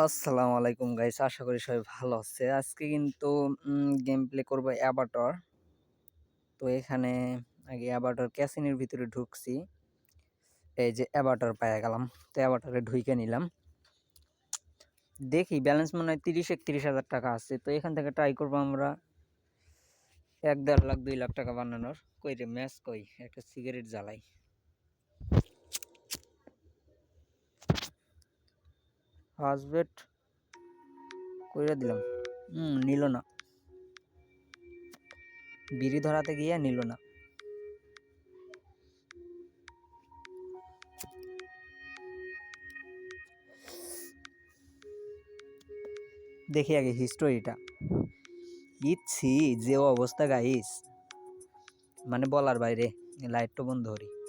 আসসালামু আলাইকুম গাইস, আশা করি সবাই ভালো আছে। আজকে কিন্তু গেম প্লে করব অ্যাবাটর তো এখানে আগে অ্যাবাটর ক্যাসিনের ভিতরে ঢুকছি। এই যে অ্যাবাটর পায়ে গেলাম। তো অ্যাবাটরে ঢুইকে নিলাম। দেখি ব্যালেন্স মনে হয় তিরিশ, একত্রিশ হাজার টাকা আছে। তো এখান থেকে ট্রাই করব আমরা। এক দেড় লাখ, দুই লাখ টাকা বানানোর। কই রে, ম্যাচ কই? একটা সিগারেট জ্বালাই। হাসবেট কইরা দিলাম। হুম, নিল না। বিড়ি ধরাতে গিয়ে নিল না। দেখি আগে হিস্টোরিটা ইচ্ছি যে অবস্থা গাইস। মানে বলার বাইরে, লাইটটা বন্ধ করি।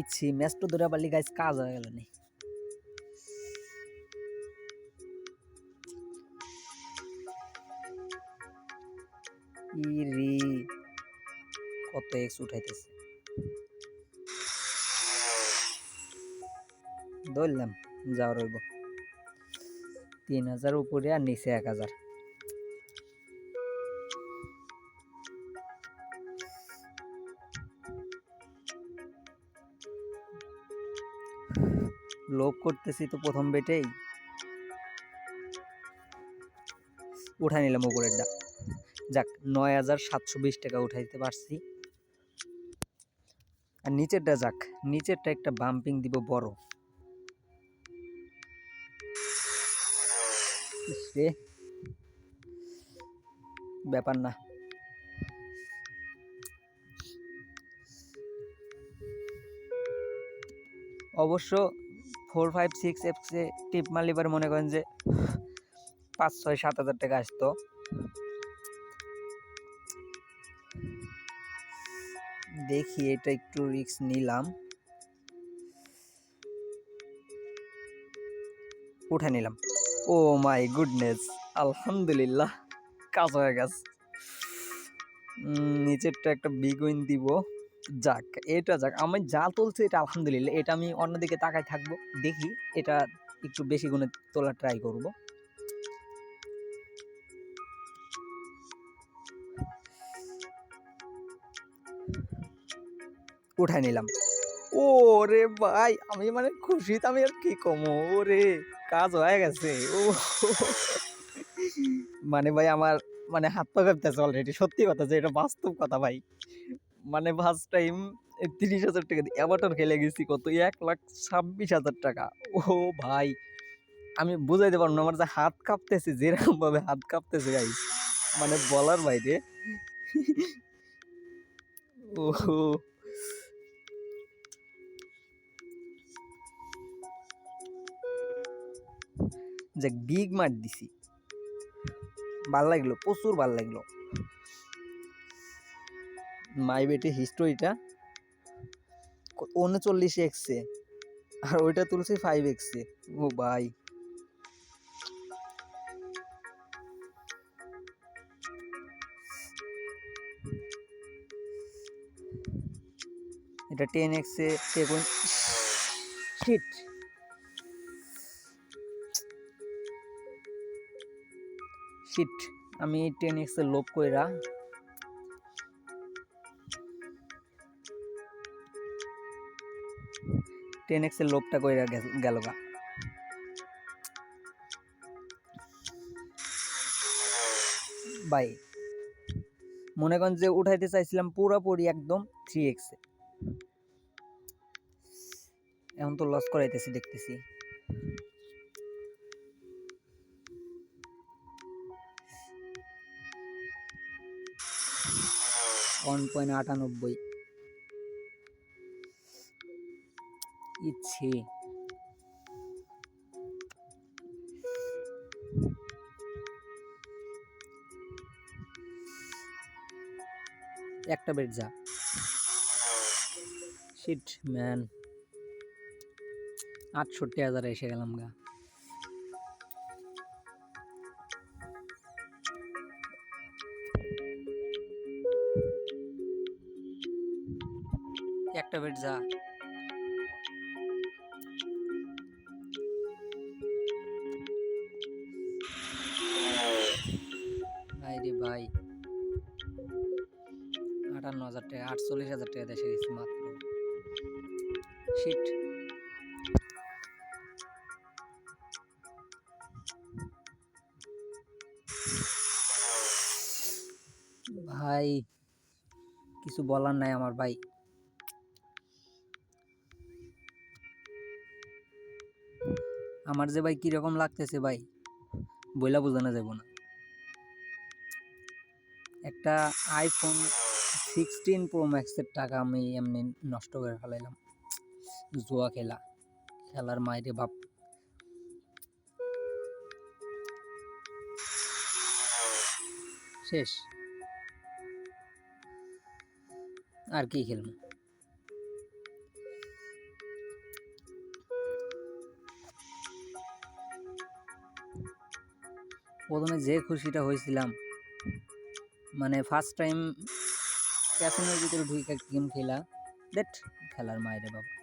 ইচ্ছি ম্যাচটা ধরে পারলি গাইস কাজ হয়ে গেল নি ইরি, কত এক্স উঠাইতেছে। ধরলাম যাও রইব। তিন হাজার উপরে আর নিচে এক হাজার। লোভ করতেছি তো প্রথম বেটেই। উঠাই নিলাম উপরেরটা। যাক, নয় হাজার সাতশো বিশ টাকা উঠাইতে পারছি। আর নিচেরটা যাক, নিচেরটা একটা বাম্পিং দিব বড়। ব্যাপার না। অবশ্য ফোর ফাইভ সিক্স এফসে টিপ মারলে এবার মনে করেন যে পাঁচ, ছয়, সাত হাজার টাকা আসতো। দেখি এটা একটু রিস্ক নিলাম। উঠে নিলাম। ও মাই গুডনেস আলহামদুলিল্লাহ, কাজ হয়ে গেছে। নিচেরটা একটা বিগ উইন দিব। যাক, এটা যাক। আমি যা তুলছি এটা আলহামদুলিল্লাহ। এটা আমি অন্যদিকে তাকায় থাকব, দেখি এটা একটু বেশি গুণে তোলা ট্রাই করব। উঠাই নিলাম। ও রে ভাই, আমি মানে খুশিতে আমি আর কি কমো? ও রে কাজ হয়ে গেছে। ও মানে ভাই, আমার মানে হাত পা কাঁপতেছে অলরেডি সত্যি কথা যে, এটা বাস্তব কথা ভাই। মানে ফার্স্ট টাইম তিরিশ হাজার টাকা দিয়ে অ্যাভাটার খেলে গেছি কত? এক লাখ ছাব্বিশ হাজার টাকা। ও ভাই, আমি বুঝাইতে পারব না, আমার যে হাত কাঁপতেছে, যেরকম ভাবে হাত কাঁপতেছে গাই মানে বলার বাইরে। ও যে বিগ মার দিছি। ভালো লাগল, প্রচুর ভালো লাগল। মাই বেটে হিস্টোরিটা উনচল্লিশ এক্সে আর ওইটা তুলছি ফাইভ এক্সে ও ভাই। এটা টেন এক্সে টেকুন শিট শিট আমি টেন এক্সে লোভ কইরা টেন এক্সের লোভটা কইরা গেল গা। বাই মনে করেন যে উঠাইতে চাইছিলাম পুরোপুরি একদম থ্রি এক্সে এখন তো লস করাইতেছি, দেখতেছি। ওয়ান পয়েন্ট আটানব্বই। ইচ্ছে। একটা বেড যা। শিট ম্যান আটষট্টি হাজার এসে গেলাম গা। একটা বেট যা। আটান্ন হাজার টাকা, আটচল্লিশ হাজার টাকা দেশে গেছি মাত্র। শিট ভাই, কিছু বলার নাই আমার ভাই। আমার যে ভাই কীরকম লাগতেছে ভাই, বইলা বোঝানো যাব না। একটা আইফোন সিক্সটিন প্রো ম্যাক্সের টাকা আমি এমনি নষ্ট করে ফেলাইলাম। জুয়া খেলা, খেলার মাইরে বাপ। শেষ। আর কি খেলব? প্রথমে যে খুশিটা হয়েছিলাম মানে ফার্স্ট টাইম ক্যাসিনোর ভিতরে ঢুকে গেম খেলা। দ্যাট খেলার মায়েরে বাবা।